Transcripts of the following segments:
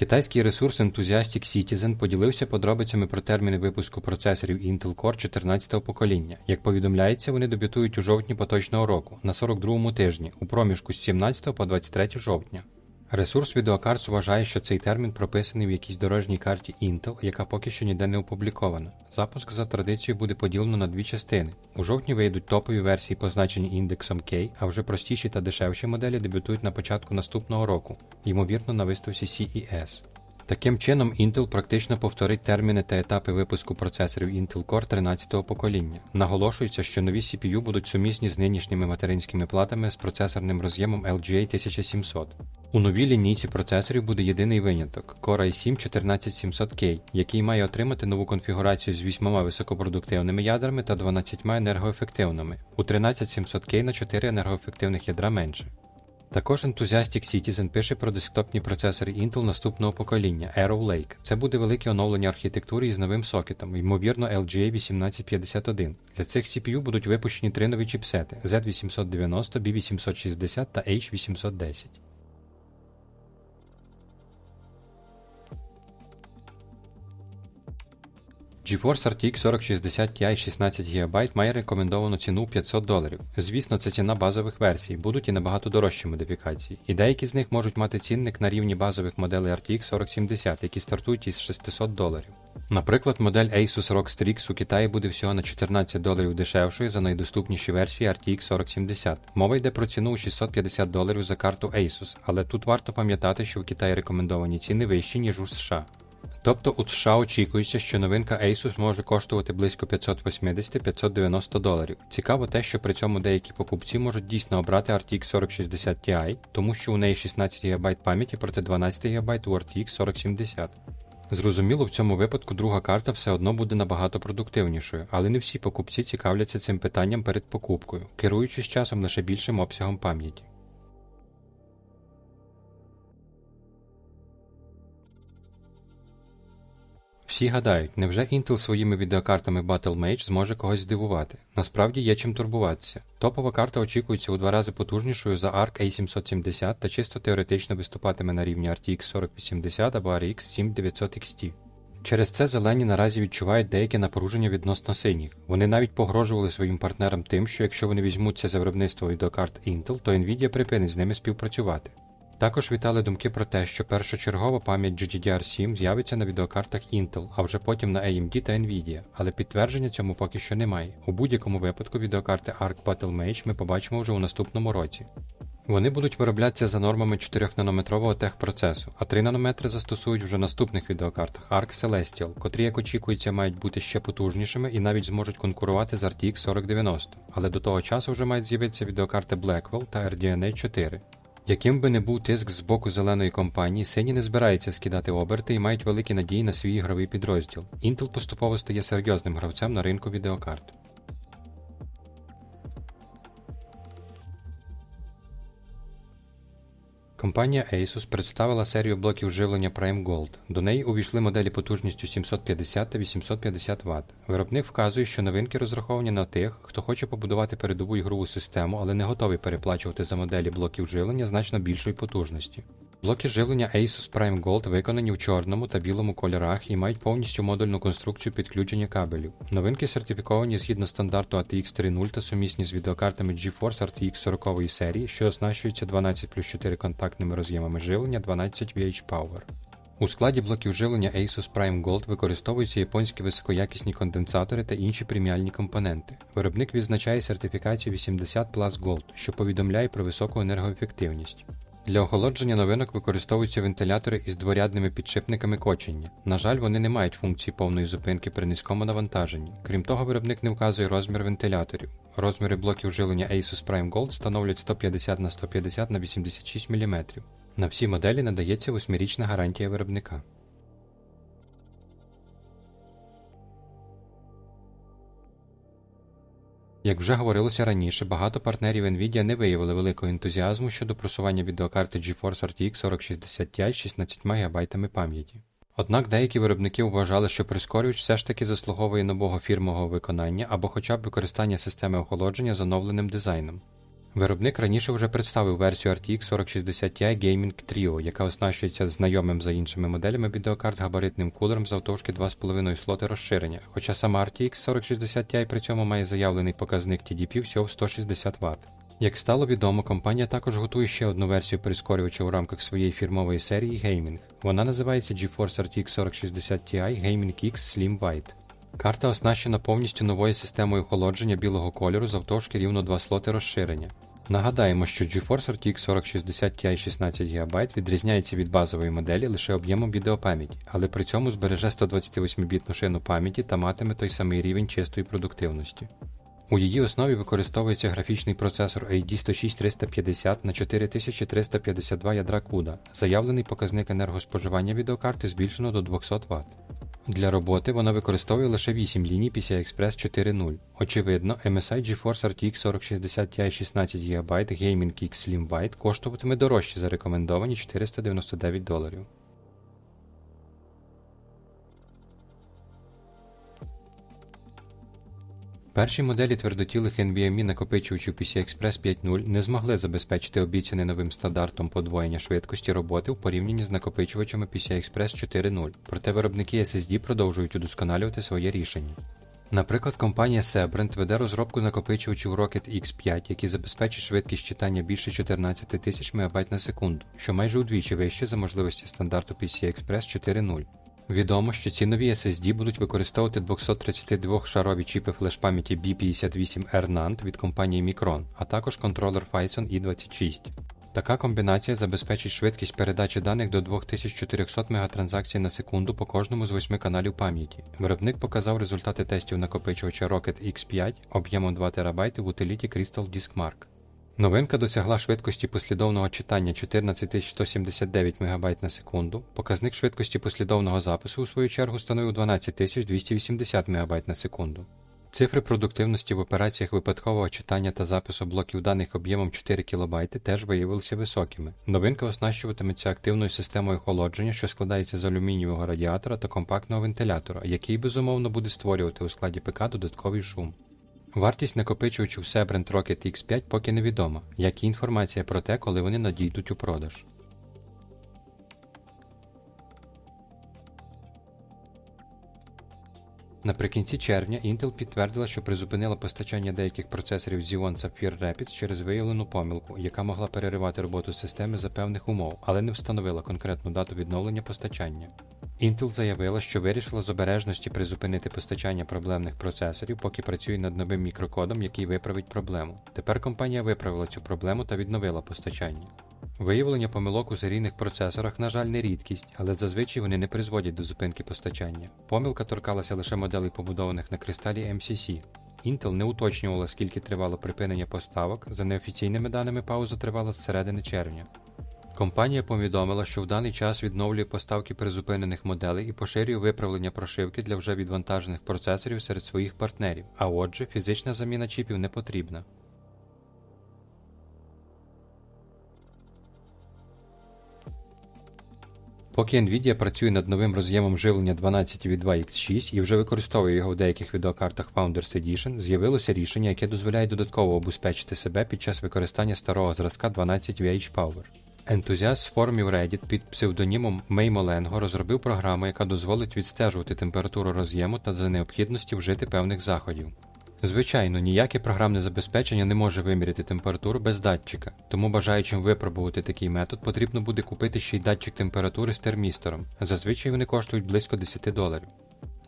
Китайський ресурс Enthusiastic Citizen поділився подробицями про терміни випуску процесорів Intel Core 14-го покоління. Як повідомляється, вони дебютують у жовтні поточного року на 42-му тижні у проміжку з 17 по 23 жовтня. Ресурс Videocards вважає, що цей термін прописаний в якійсь дорожній карті Intel, яка поки що ніде не опублікована. Запуск за традицією буде поділено на дві частини. У жовтні вийдуть топові версії, позначені індексом K, а вже простіші та дешевші моделі дебютують на початку наступного року, ймовірно на виставці CES. Таким чином, Intel практично повторить терміни та етапи випуску процесорів Intel Core 13-го покоління. Наголошується, що нові CPU будуть сумісні з нинішніми материнськими платами з процесорним роз'ємом LGA 1700. У новій лінійці процесорів буде єдиний виняток Core i7 14700K, який має отримати нову конфігурацію з 8 високопродуктивними ядрами та 12 енергоефективними, у 13700K на 4 енергоефективних ядра менше. Також Enthusiastic Citizen пише про десктопні процесори Intel наступного покоління Arrow Lake. Це буде велике оновлення архітектури із новим сокетом, ймовірно LGA 1851. Для цих CPU будуть випущені три нові чіпсети Z890, B860 та H810. GeForce RTX 4060 Ti 16 ГБ має рекомендовану ціну 500 доларів. Звісно, це ціна базових версій, будуть і набагато дорожчі модифікації, і деякі з них можуть мати цінник на рівні базових моделей RTX 4070, які стартують із 600 доларів. Наприклад, модель Asus ROG Strix у Китаї буде всього на 14 доларів дешевшою за найдоступніші версії RTX 4070. Мова йде про ціну у 650 доларів за карту Asus, але тут варто пам'ятати, що в Китаї рекомендовані ціни вищі, ніж у США. Тобто у США очікується, що новинка Asus може коштувати близько 580-590 доларів. Цікаво те, що при цьому деякі покупці можуть дійсно обрати RTX 4060 Ti, тому що у неї 16 ГБ пам'яті проти 12 ГБ у RTX 4070. Зрозуміло, в цьому випадку друга карта все одно буде набагато продуктивнішою, але не всі покупці цікавляться цим питанням перед покупкою, керуючись часом лише більшим обсягом пам'яті. Всі гадають, невже Intel своїми відеокартами Battlemage зможе когось здивувати? Насправді є чим турбуватися. Топова карта очікується у два рази потужнішою за ARC A770 та чисто теоретично виступатиме на рівні RTX 4080 або RX 7900 XT. Через це зелені наразі відчувають деяке напруження відносно синіх. Вони навіть погрожували своїм партнерам тим, що якщо вони візьмуться за виробництво відеокарт Intel, то Nvidia припинить з ними співпрацювати. Також вітали думки про те, що першочергова пам'ять GDDR7 з'явиться на відеокартах Intel, а вже потім на AMD та Nvidia, але підтвердження цьому поки що немає. У будь-якому випадку відеокарти Arc Battlemage ми побачимо вже у наступному році. Вони будуть вироблятися за нормами 4-нанометрового техпроцесу, а 3 нанометри застосують вже наступних відеокартах Arc Celestial, котрі, як очікується, мають бути ще потужнішими і навіть зможуть конкурувати з RTX 4090, але до того часу вже мають з'явитися відеокарти Blackwell та RDNA 4. Яким би не був тиск з боку зеленої компанії, сині не збираються скидати оберти і мають великі надії на свій ігровий підрозділ. Intel поступово стає серйозним гравцем на ринку відеокарт. Компанія Asus представила серію блоків живлення Prime Gold. До неї увійшли моделі потужністю 750 та 850 Вт. Виробник вказує, що новинки розраховані на тих, хто хоче побудувати передову ігрову систему, але не готовий переплачувати за моделі блоків живлення значно більшої потужності. Блоки живлення Asus Prime Gold виконані в чорному та білому кольорах і мають повністю модульну конструкцію підключення кабелів. Новинки сертифіковані згідно стандарту ATX 3.0 та сумісні з відеокартами GeForce RTX 40 серії, що оснащуються 12 плюс 4 контактними роз'ємами живлення 12 VH Power. У складі блоків живлення Asus Prime Gold використовуються японські високоякісні конденсатори та інші преміальні компоненти. Виробник відзначає сертифікацію 80 Plus Gold, що повідомляє про високу енергоефективність. Для охолодження новинок використовуються вентилятори із дворядними підшипниками кочення. На жаль, вони не мають функції повної зупинки при низькому навантаженні. Крім того, виробник не вказує розмір вентиляторів. Розміри блоків жилення Asus Prime Gold становлять 150 на 150 на 86 мм. На всі моделі надається 8-річна гарантія виробника. Як вже говорилося раніше, багато партнерів Nvidia не виявили великого ентузіазму щодо просування відеокарти GeForce RTX 4060 Ti з 16 ГБ пам'яті. Однак деякі виробники вважали, що прискорювач все ж таки заслуговує нового фірмового виконання або хоча б використання системи охолодження з оновленим дизайном. Виробник раніше вже представив версію RTX 4060 Ti Gaming Trio, яка оснащується знайомим за іншими моделями відеокарт габаритним кулером завтовшки 2,5 слоти розширення, хоча сама RTX 4060 Ti при цьому має заявлений показник TDP всього в 160 Вт. Як стало відомо, компанія також готує ще одну версію прискорювача у рамках своєї фірмової серії Gaming. Вона називається GeForce RTX 4060 Ti Gaming X Slim White. Карта оснащена повністю новою системою охолодження білого кольору завтовшки рівно 2 слоти розширення. Нагадаємо, що GeForce RTX 4060 Ti 16 ГБ відрізняється від базової моделі лише об'ємом відеопам'яті, але при цьому збереже 128-бітну шину пам'яті та матиме той самий рівень чистої продуктивності. У її основі використовується графічний процесор AD106350 на 4352 ядра CUDA. Заявлений показник енергоспоживання відеокарти збільшено до 200 Вт. Для роботи вона використовує лише 8 ліній PCI Express 4.0. Очевидно, MSI GeForce RTX 4060 Ti 16 ГБ Gaming X Slim White коштуватиме дорожче за рекомендовані 499 доларів. Перші моделі твердотілих NVMe накопичувачів PCI Express 5.0 не змогли забезпечити обіцяний новим стандартом подвоєння швидкості роботи в порівнянні з накопичувачами PCI Express 4.0, проте виробники SSD продовжують удосконалювати своє рішення. Наприклад, компанія Sebrent веде розробку накопичувачів Rocket X5, які забезпечать швидкість читання більше 14 тисяч МБ на секунду, що майже удвічі вище за можливості стандарту PCI Express 4.0. Відомо, що ці нові SSD будуть використовувати 232-шарові чіпи флеш-пам'яті B58R NAND від компанії Micron, а також контролер Phison i26. Така комбінація забезпечить швидкість передачі даних до 2400 мегатранзакцій на секунду по кожному з восьми каналів пам'яті. Виробник показав результати тестів накопичувача Rocket X5 об'ємом 2 ТБ в утиліті Crystal Disk Mark. Новинка досягла швидкості послідовного читання 14179 МБ на секунду. Показник швидкості послідовного запису, у свою чергу, становив 12280 МБ на секунду. Цифри продуктивності в операціях випадкового читання та запису блоків даних об'ємом 4 кБ теж виявилися високими. Новинка оснащуватиметься активною системою охолодження, що складається з алюмінієвого радіатора та компактного вентилятора, який безумовно буде створювати у складі ПК додатковий шум. Вартість накопичувачів Sebrent Rocket X5 поки невідома, як і інформація про те, коли вони надійдуть у продаж. Наприкінці червня Intel підтвердила, що призупинила постачання деяких процесорів Xeon Sapphire Rapids через виявлену помилку, яка могла переривати роботу системи за певних умов, але не встановила конкретну дату відновлення постачання. Intel заявила, що вирішила з обережності призупинити постачання проблемних процесорів, поки працює над новим мікрокодом, який виправить проблему. Тепер компанія виправила цю проблему та відновила постачання. Виявлення помилок у серійних процесорах, на жаль, не рідкість, але зазвичай вони не призводять до зупинки постачання. Помилка торкалася лише моделей, побудованих на кристалі MCC. Intel не уточнювала, скільки тривало припинення поставок, за неофіційними даними пауза тривала з середини червня. Компанія повідомила, що в даний час відновлює поставки призупинених моделей і поширює виправлення прошивки для вже відвантажених процесорів серед своїх партнерів, а отже, фізична заміна чіпів не потрібна. Поки Nvidia працює над новим роз'ємом живлення 12V2X6 і вже використовує його в деяких відеокартах Founders Edition, з'явилося рішення, яке дозволяє додатково обезпечити себе під час використання старого зразка 12VH Power. Ентузіаст з форумів Reddit під псевдонімом Меймоленго розробив програму, яка дозволить відстежувати температуру роз'єму та за необхідності вжити певних заходів. Звичайно, ніяке програмне забезпечення не може виміряти температуру без датчика, тому бажаючим випробувати такий метод, потрібно буде купити ще й датчик температури з термістором. Зазвичай вони коштують близько 10 доларів.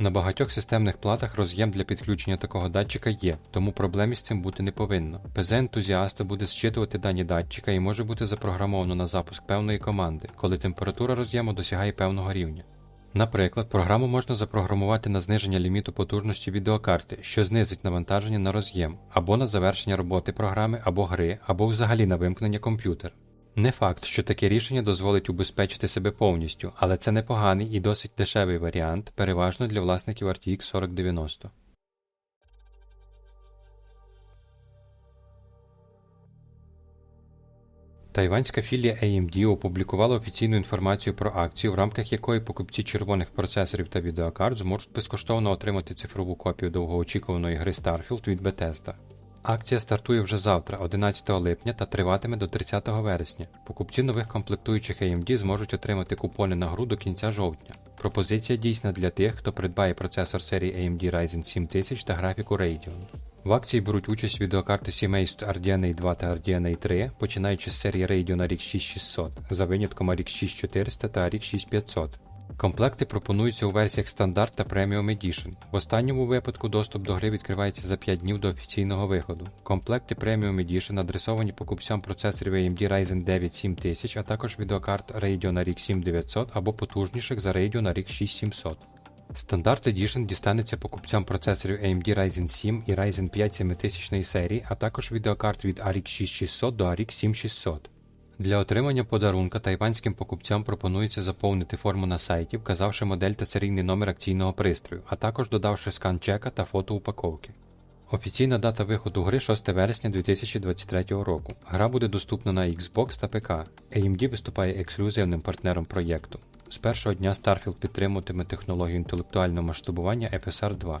На багатьох системних платах роз'єм для підключення такого датчика є, тому проблем із цим бути не повинно. ПЗ ентузіаста буде зчитувати дані датчика і може бути запрограмовано на запуск певної команди, коли температура роз'єму досягає певного рівня. Наприклад, програму можна запрограмувати на зниження ліміту потужності відеокарти, що знизить навантаження на роз'єм, або на завершення роботи програми або гри, або взагалі на вимкнення комп'ютера. Не факт, що таке рішення дозволить убезпечити себе повністю, але це непоганий і досить дешевий варіант, переважно для власників RTX 4090. Тайванська філія AMD опублікувала офіційну інформацію про акцію, в рамках якої покупці червоних процесорів та відеокарт зможуть безкоштовно отримати цифрову копію довгоочікуваної гри Starfield від Bethesda. Акція стартує вже завтра, 11 липня, та триватиме до 30 вересня. Покупці нових комплектуючих AMD зможуть отримати купони на гру до кінця жовтня. Пропозиція дійсна для тих, хто придбає процесор серії AMD Ryzen 7000 та графіку Radeon. В акції беруть участь відеокарти сімейств RDNA 2 та RDNA 3, починаючи з серії Radeon RX 6600, за винятком RX 6400 та RX 6500. Комплекти пропонуються у версіях стандарт та Premium Edition. В останньому випадку доступ до гри відкривається за 5 днів до офіційного виходу. Комплекти Premium Edition адресовані покупцям процесорів AMD Ryzen 9 7000, а також відеокарт Radeon RX 7900 або потужніших за Radeon RX 6700. Стандарт Edition дістанеться покупцям процесорів AMD Ryzen 7 і Ryzen 5 7000 серії, а також відеокарт від RX 6600 до RX 7600. Для отримання подарунка тайванським покупцям пропонується заповнити форму на сайті, вказавши модель та серійний номер акційного пристрою, а також додавши скан чека та фото упаковки. Офіційна дата виходу гри 6 вересня 2023 року. Гра буде доступна на Xbox та ПК. AMD виступає ексклюзивним партнером проєкту. З першого дня Starfield підтримуватиме технологію інтелектуального масштабування FSR 2.